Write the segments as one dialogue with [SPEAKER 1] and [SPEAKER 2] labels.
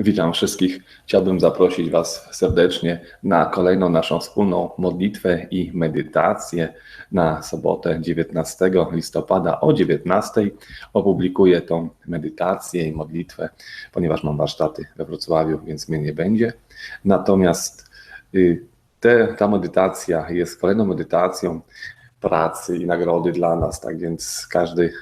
[SPEAKER 1] Witam wszystkich. Chciałbym zaprosić Was serdecznie na kolejną naszą wspólną modlitwę i medytację na sobotę 19 listopada o 19. Opublikuję tą medytację i modlitwę, ponieważ mam warsztaty we Wrocławiu, więc mnie nie będzie. Natomiast y, te, ta medytacja jest kolejną medytacją pracy i nagrody dla nas, tak więc każdy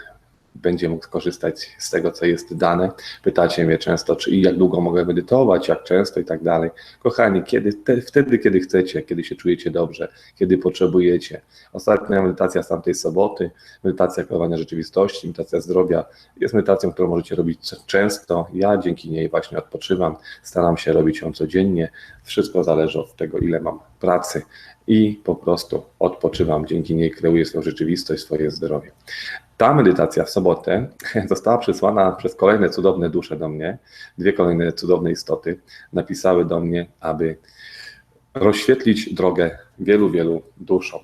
[SPEAKER 1] będzie mógł skorzystać z tego, co jest dane. Pytacie mnie często, czy i jak długo mogę medytować, jak często i tak dalej. Kochani, kiedy, te, wtedy, kiedy chcecie, kiedy się czujecie dobrze, kiedy potrzebujecie. Ostatnia medytacja z tamtej soboty, medytacja kreowania rzeczywistości, medytacja zdrowia jest medytacją, którą możecie robić często. Ja dzięki niej właśnie odpoczywam, staram się robić ją codziennie. Wszystko zależy od tego, ile mam pracy i po prostu odpoczywam. Dzięki niej kreuję swoją rzeczywistość, swoje zdrowie. Ta medytacja w sobotę została przesłana przez kolejne cudowne dusze do mnie. Dwie kolejne cudowne istoty napisały do mnie, aby rozświetlić drogę wielu, wielu duszom.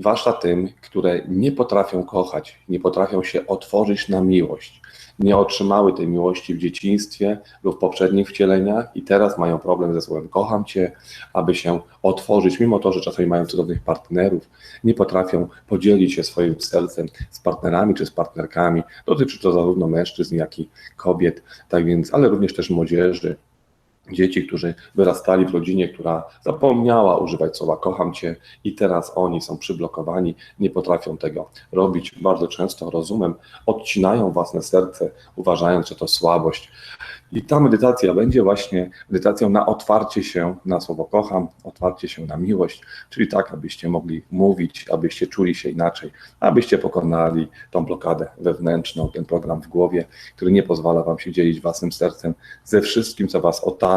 [SPEAKER 1] Zwłaszcza tym, które nie potrafią kochać, nie potrafią się otworzyć na miłość, nie otrzymały tej miłości w dzieciństwie lub w poprzednich wcieleniach i teraz mają problem ze słowem kocham cię, aby się otworzyć, mimo to, że czasami mają cudownych partnerów, nie potrafią podzielić się swoim sercem z partnerami czy z partnerkami. Dotyczy to zarówno mężczyzn, jak i kobiet, tak więc, ale również też młodzieży, dzieci, którzy wyrastali w rodzinie, która zapomniała używać słowa kocham cię i teraz oni są przyblokowani, nie potrafią tego robić. Bardzo często rozumem odcinają własne serce, uważając, że to słabość. I ta medytacja będzie właśnie medytacją na otwarcie się na słowo kocham, otwarcie się na miłość, czyli tak, abyście mogli mówić, abyście czuli się inaczej, abyście pokonali tą blokadę wewnętrzną, ten program w głowie, który nie pozwala wam się dzielić własnym sercem ze wszystkim, co was otacza.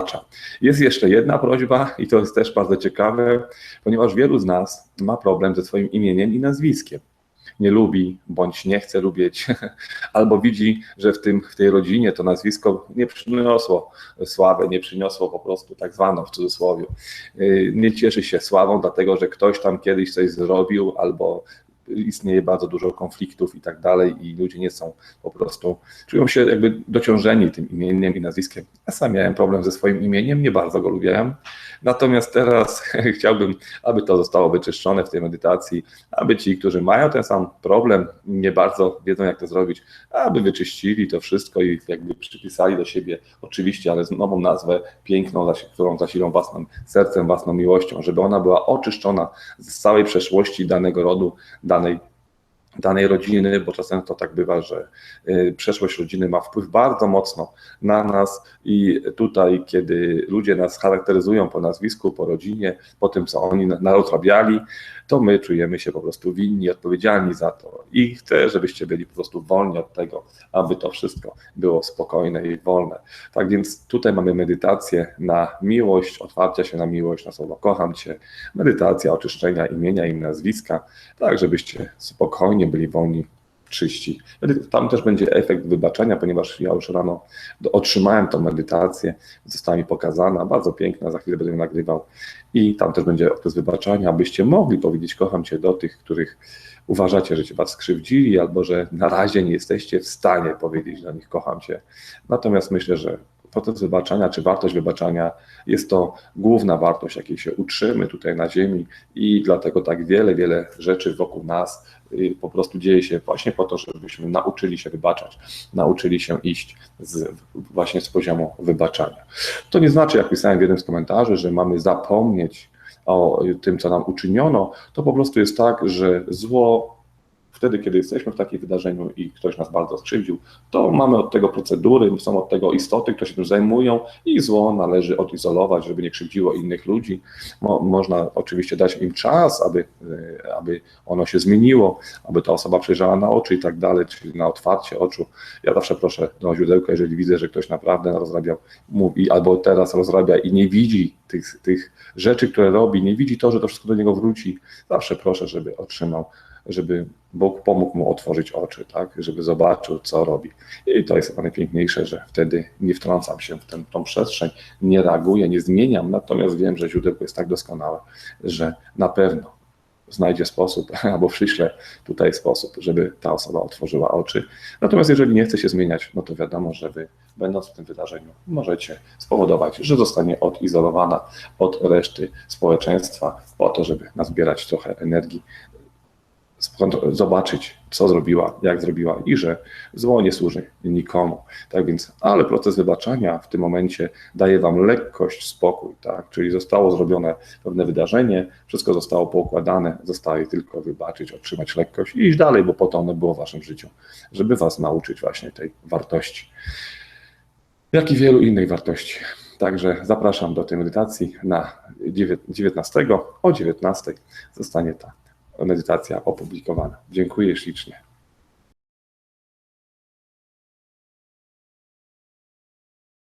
[SPEAKER 1] Jest jeszcze jedna prośba i to jest też bardzo ciekawe, ponieważ wielu z nas ma problem ze swoim imieniem i nazwiskiem nie lubi bądź nie chce lubić, albo widzi, że w, tym, w tej rodzinie to nazwisko nie przyniosło sławy, nie przyniosło po prostu tak zwaną w cudzysłowie. Y, nie cieszy się sławą, dlatego że ktoś tam kiedyś coś zrobił albo istnieje bardzo dużo konfliktów i tak dalej i ludzie nie są po prostu, czują się jakby dociążeni tym imieniem i nazwiskiem. Ja sam miałem problem ze swoim imieniem, nie bardzo go lubiłem, natomiast teraz chciałbym, aby to zostało wyczyszczone w tej medytacji, aby ci, którzy mają ten sam problem, nie bardzo wiedzą jak to zrobić, aby wyczyścili to wszystko i jakby przypisali do siebie, oczywiście, ale z nową nazwę, piękną, którą zasilą własnym sercem, własną miłością, żeby ona była oczyszczona z całej przeszłości danego rodu, danego danej, danej rodziny, bo czasem to tak bywa, że y, przeszłość rodziny ma wpływ bardzo mocno na nas i tutaj, kiedy ludzie nas charakteryzują po nazwisku, po rodzinie, po tym, co oni narozrabiali, to my czujemy się po prostu winni, odpowiedzialni za to i chcę, żebyście byli po prostu wolni od tego, aby to wszystko było spokojne i wolne. Tak więc tutaj mamy medytację na miłość, otwarcia się na miłość, na słowo kocham Cię, medytacja oczyszczenia imienia i nazwiska, tak żebyście spokojnie byli wolni czyści. Tam też będzie efekt wybaczenia, ponieważ ja już rano otrzymałem tą medytację, została mi pokazana, bardzo piękna, za chwilę będę ją nagrywał i tam też będzie okres wybaczania, abyście mogli powiedzieć kocham Cię do tych, których uważacie, że Cię Was skrzywdzili albo że na razie nie jesteście w stanie powiedzieć do nich kocham Cię. Natomiast myślę, że proces wybaczania, czy wartość wybaczania jest to główna wartość, jakiej się uczymy tutaj na Ziemi i dlatego tak wiele, wiele rzeczy wokół nas y, po prostu dzieje się właśnie po to, żebyśmy nauczyli się wybaczać, nauczyli się iść z, właśnie z poziomu wybaczania. To nie znaczy, jak pisałem w jednym z komentarzy, że mamy zapomnieć o tym, co nam uczyniono, to po prostu jest tak, że zło wtedy, kiedy jesteśmy w takim wydarzeniu i ktoś nas bardzo skrzywdził, to mamy od tego procedury, są od tego istoty, które się tym zajmują i zło należy odizolować, żeby nie krzywdziło innych ludzi. Mo, można oczywiście dać im czas, aby, e, aby ono się zmieniło, aby ta osoba przejrzała na oczy i tak dalej, czyli na otwarcie oczu. Ja zawsze proszę do źródełka, jeżeli widzę, że ktoś naprawdę rozrabiał, mówi, albo teraz rozrabia i nie widzi tych, tych rzeczy, które robi, nie widzi to, że to wszystko do niego wróci, zawsze proszę, żeby otrzymał żeby Bóg pomógł mu otworzyć oczy, tak, żeby zobaczył, co robi. I to jest najpiękniejsze, że wtedy nie wtrącam się w tę, tą przestrzeń, nie reaguję, nie zmieniam, natomiast wiem, że źródełko jest tak doskonałe, że na pewno znajdzie sposób albo przyśle tutaj sposób, żeby ta osoba otworzyła oczy. Natomiast jeżeli nie chce się zmieniać, no to wiadomo, że wy, będąc w tym wydarzeniu, możecie spowodować, że zostanie odizolowana od reszty społeczeństwa po to, żeby nazbierać trochę energii, zobaczyć, co zrobiła, jak zrobiła i że zło nie służy nikomu. Tak więc, ale proces wybaczania w tym momencie daje wam lekkość, spokój, tak? Czyli zostało zrobione pewne wydarzenie, wszystko zostało poukładane, zostaje tylko wybaczyć, otrzymać lekkość i iść dalej, bo po to ono było w waszym życiu, żeby was nauczyć właśnie tej wartości, jak i wielu innych wartości. Także zapraszam do tej medytacji na dziewię- 19 o 19 zostanie ta medytacja opublikowana. Dziękuję ślicznie.